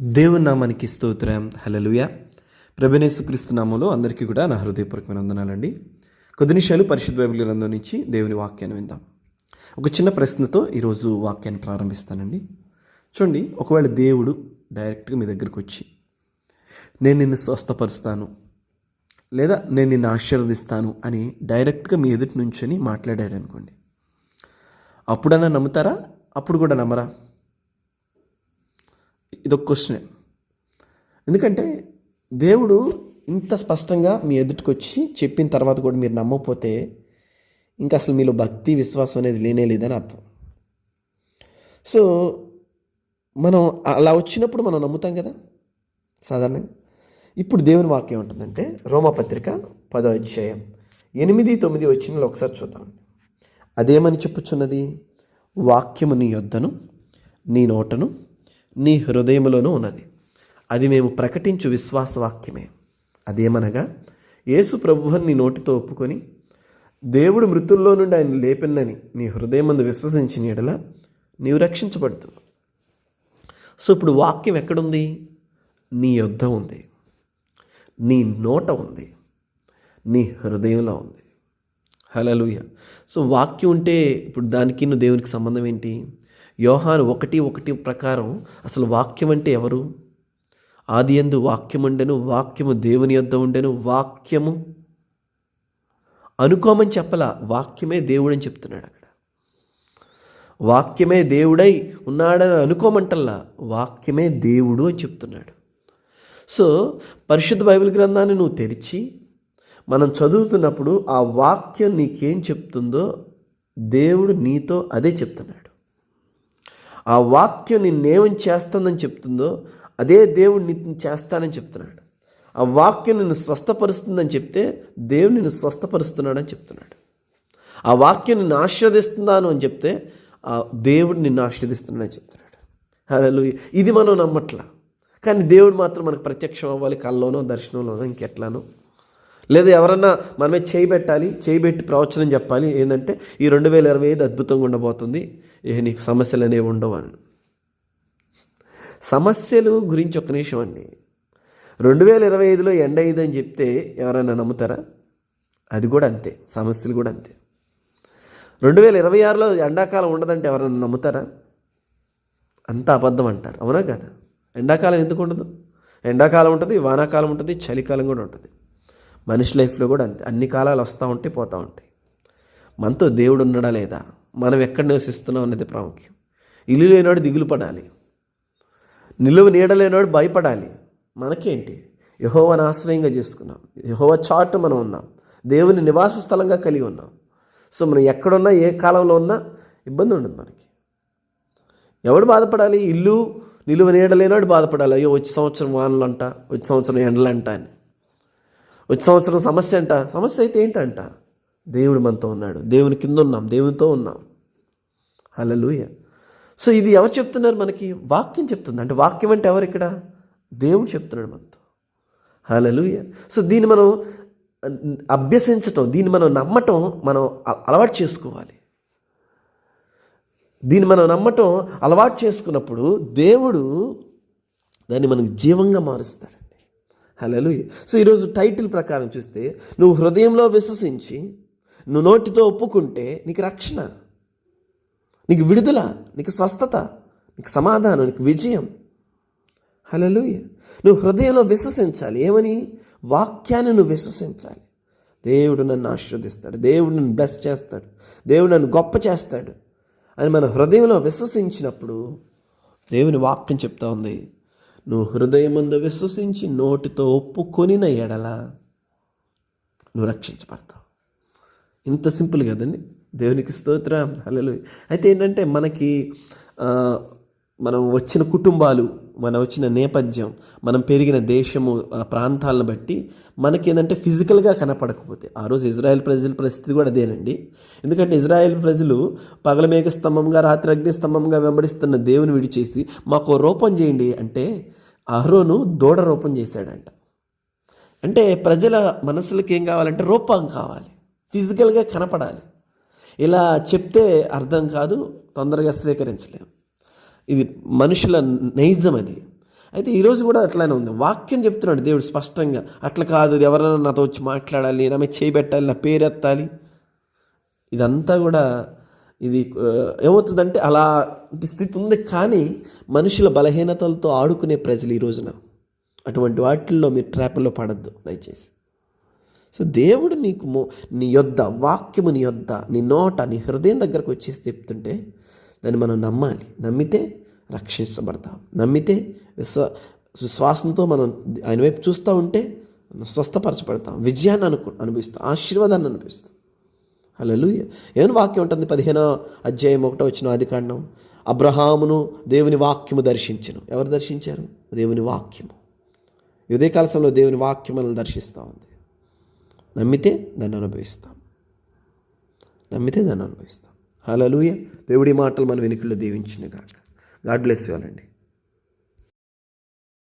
దేవుని నామానికి స్తోత్రం. హలలుయ ప్రభనేసు క్రీస్తు నామంలో అందరికీ కూడా నా హృదయపూర్వకమైన వందనాలండి. కొద్ది నిమిషాలు పరిశుద్ధ బైబిల్ గ్రంథం నుంచి దేవుని వాక్యాన్ని విందాం. ఒక చిన్న ప్రశ్నతో ఈరోజు వాక్యాన్ని ప్రారంభిస్తానండి. చూడండి ఒకవేళ దేవుడు డైరెక్ట్గా మీ దగ్గరికి వచ్చి నేను నిన్ను స్వస్థపరుస్తాను లేదా నేను నిన్ను ఆశీర్వదిస్తాను అని డైరెక్ట్గా మీ ఎదుటి నుంచొని మాట్లాడాడు అనుకోండి అప్పుడన్నా నమ్ముతారా? అప్పుడు కూడా నమ్మరా? ఇదొక క్వశ్చన్. ఎందుకంటే దేవుడు ఇంత స్పష్టంగా మీ ఎదుటికొచ్చి చెప్పిన తర్వాత కూడా మీరు నమ్మకపోతే ఇంకా అసలు మీలో భక్తి విశ్వాసం అనేది లేనే లేదని అర్థం. సో మనం అలా వచ్చినప్పుడు మనం నమ్ముతాం కదా సాధారణంగా. ఇప్పుడు దేవుని వాక్యం ఉంటుందంటే రోమపత్రిక పదో అధ్యాయం ఎనిమిది తొమ్మిది వచ్చినలో ఒకసారి చూద్దాం. అదేమని చెప్పుచున్నది? వాక్యము నీ యొద్దను నీ నోటను నీ హృదయములోనూ ఉన్నది. అది మేము ప్రకటించు విశ్వాసవాక్యమే. అదేమనగా యేసు ప్రభువుని నీ నోటితో ఒప్పుకొని దేవుడు మృతుల్లో నుండి ఆయన లేపినని నీ హృదయమందు విశ్వసించిన ఎడల నీవు రక్షించబడుతుంది సో ఇప్పుడు వాక్యం ఎక్కడుంది? నీ యుద్ధం ఉంది. నీ నోట ఉంది. నీ హృదయంలో ఉంది. హలలుయ సో వాక్యం ఉంటే ఇప్పుడు దానికి నువ్వు దేవునికి సంబంధం ఏంటి? యోహాను ఒకటి ఒకటి ప్రకారం అసలు వాక్యం అంటే ఎవరు? ఆది ఎందు వాక్యం ఉండెను వాక్యము దేవుని యొద్ద ఉండెను వాక్యము అనుకోమని చెప్పలా వాక్యమే దేవుడని చెప్తున్నాడు అక్కడ. వాక్యమే దేవుడై ఉన్నాడని అనుకోమంటల్లా వాక్యమే దేవుడు అని చెప్తున్నాడు. సో పరిశుద్ధ బైబిల్ గ్రంథాన్ని నువ్వు తెరిచి మనం చదువుతున్నప్పుడు ఆ వాక్యం నీకేం చెప్తుందో దేవుడు నీతో అదే చెప్తున్నాడు. ఆ వాక్యం నిన్నేమని చేస్తుందని చెప్తుందో అదే దేవుడు నిన్ను చేస్తానని చెప్తున్నాడు. ఆ వాక్యం నిన్ను స్వస్థపరుస్తుందని చెప్తే దేవుడు నిన్ను స్వస్థపరుస్తున్నాడని చెప్తున్నాడు. ఆ వాక్యం నిన్ను ఆశీర్వదిస్తున్నాను అని చెప్తే ఆ దేవుడు నిన్ను ఆశీర్వదిస్తున్నాడని చెప్తున్నాడు. హలో ఇది మనం నమ్మట్లా. కానీ దేవుడు మాత్రం మనకు ప్రత్యక్షం అవ్వాలి కల్లోనో దర్శనంలోనో ఇంకెట్లానో. లేదా ఎవరన్నా మనమే చేయి పెట్టాలి చేయి పెట్టి ప్రవచనం చెప్పాలి. ఏంటంటే ఈ రెండు వేల ఇరవై ఐదు అద్భుతంగా ఉండబోతుంది. ఏ నీకు సమస్యలు అనేవి ఉండవు అని. సమస్యలు గురించి ఒక నిమిషం అండి. రెండు వేల ఇరవై ఐదులో ఎండ ఐదు అని చెప్తే ఎవరైనా నమ్ముతారా? అది కూడా అంతే. సమస్యలు కూడా అంతే. రెండు వేల ఇరవై ఆరులో ఎండాకాలం ఉండదంటే ఎవరైనా నమ్ముతారా? అంత అబద్ధం అంటారు. అవునా కదా? ఎండాకాలం ఎందుకు ఉండదు? ఎండాకాలం ఉంటుంది వానాకాలం ఉంటుంది చలికాలం కూడా ఉంటుంది. మనిషి లైఫ్లో కూడా అంతే. అన్ని కాలాలు వస్తూ ఉంటాయి పోతూ ఉంటాయి. మనతో దేవుడు ఉన్నాడా లేదా? మనం ఎక్కడ నివసిస్తున్నాం అనేది ప్రాముఖ్యం. ఇల్లు లేనివాడు దిగులు పడాలి. నిలువ నీడలేనివాడు భయపడాలి. మనకేంటి? యహోవాని ఆశ్రయంగా చేసుకున్నాం. యహోవ చాటు మనం ఉన్నాం. దేవుని నివాస స్థలంగా కలిగి ఉన్నాం. సో మనం ఎక్కడున్నా ఏ కాలంలో ఉన్నా ఇబ్బంది ఉండదు మనకి. ఎవడు బాధపడాలి? ఇల్లు నిలువ నీడలేనాడు బాధపడాలి. అయ్యో వచ్చే సంవత్సరం వానలు అంట వచ్చే సంవత్సరం ఎండలంట అని. వచ్చే సంవత్సరం సమస్య అంట సమస్య అయితే ఏంటంట? దేవుడు మనతో ఉన్నాడు. దేవుని కింద ఉన్నాం. దేవునితో ఉన్నాం. హలలుయ సో ఇది ఎవరు చెప్తున్నారు మనకి? వాక్యం చెప్తుంది. అంటే వాక్యం అంటే ఎవరు ఇక్కడ? దేవుడు చెప్తున్నాడు మనతో. హలలుయ సో దీన్ని మనం అభ్యసించటం దీన్ని మనం నమ్మటం మనం అలవాటు చేసుకోవాలి. దీన్ని మనం నమ్మటం అలవాటు చేసుకున్నప్పుడు దేవుడు దాన్ని మనకు జీవంగా మారుస్తాడు. హలో సో ఈరోజు టైటిల్ ప్రకారం చూస్తే నువ్వు హృదయంలో విశ్వసించి నువ్వు నోటితో ఒప్పుకుంటే నీకు రక్షణ నీకు విడుదల నీకు స్వస్థత నీకు సమాధానం నీకు విజయం. హలో నువ్వు హృదయంలో విశ్వసించాలి. ఏమని? వాక్యాన్ని నువ్వు విశ్వసించాలి. దేవుడు నన్ను ఆశీర్వదిస్తాడు. దేవుడు నన్ను బ్లెస్ చేస్తాడు. దేవుడు నన్ను గొప్ప చేస్తాడు. అని మన హృదయంలో విశ్వసించినప్పుడు దేవుని వాక్యం చెప్తా ఉంది. నువ్వు హృదయమందు విశ్వసించి నోటితో ఒప్పుకొనిన ఎడల నువ్వు రక్షించబడతావు. ఇంత సింపుల్ కదండి? దేవునికి స్తోత్రం. అలలు అయితే ఏంటంటే మనకి మనం వచ్చిన కుటుంబాలు మనం వచ్చిన నేపథ్యం మనం పెరిగిన దేశము ఆ ప్రాంతాలను బట్టి మనకి ఏంటంటే ఫిజికల్గా కనపడకపోతే ఆ రోజు ఇజ్రాయెల్ ప్రజల పరిస్థితి కూడా అదేనండి. ఎందుకంటే ఇజ్రాయెల్ ప్రజలు పగలమేఘ స్తంభంగా రాత్రి అగ్ని స్తంభంగా వెంబడిస్తున్న దేవుని విడిచేసి మాకు రూపం చేయండి అంటే అహరోను దూడ రూపం చేశాడంట. అంటే ప్రజల మనసులకి ఏం కావాలంటే రూపం కావాలి. ఫిజికల్గా కనపడాలి. ఇలా చెప్తే అర్థం కాదు తొందరగా స్వీకరించలేము ఇది మనుషుల నైజం అది. అయితే ఈరోజు కూడా అట్లానే ఉంది. వాక్యం చెప్తున్నాడు దేవుడు స్పష్టంగా. అట్లా కాదు ఎవరైనా నాతో వచ్చి మాట్లాడాలి నా మీద చేయబెట్టాలి నా పేరు ఎత్తాలి ఇదంతా కూడా ఇది ఏమవుతుందంటే అలాంటి స్థితి ఉంది కానీ మనుషుల బలహీనతలతో ఆడుకునే ప్రజలు ఈ రోజున. అటువంటి వాటిల్లో మీరు ట్రాప్లో పడద్దు దయచేసి. సో దేవుడు నీకు మో నీ యొద్ద వాక్యము నీ యొద్ద నీ నోట నీ హృదయం దగ్గరకు వచ్చేసి చెప్తుంటే దాన్ని మనం నమ్మాలి. నమ్మితే రక్షించబడతాం. నమ్మితే విశ్వ విశ్వాసంతో మనం ఆయన వైపు చూస్తూ ఉంటే స్వస్థపరచబడతాం. విజయాన్ని అనుకు అనుభవిస్తాం. ఆశీర్వాదాన్ని అనుభవిస్తాం. హల్లెలూయా. ఏమని వాక్యం ఉంటుంది? పదిహేనో అధ్యాయం ఒకటో వచ్చిన ఆది కాండం. అబ్రహామును దేవుని వాక్యము దర్శించను. ఎవరు దర్శించారు? దేవుని వాక్యము. ఇదే ఉదయకాల దేవుని వాక్యం మనల్ని దర్శిస్తూ ఉంది. నమ్మితే దాన్ని అనుభవిస్తాం. నమ్మితే దాన్ని అనుభవిస్తాం. హల్లెలూయా. దేవుడి మాటలు మన వెనుకల్లో దీవించిన కాక గాడ్ బ్లెస్ ఇవ్వాలండి అండి.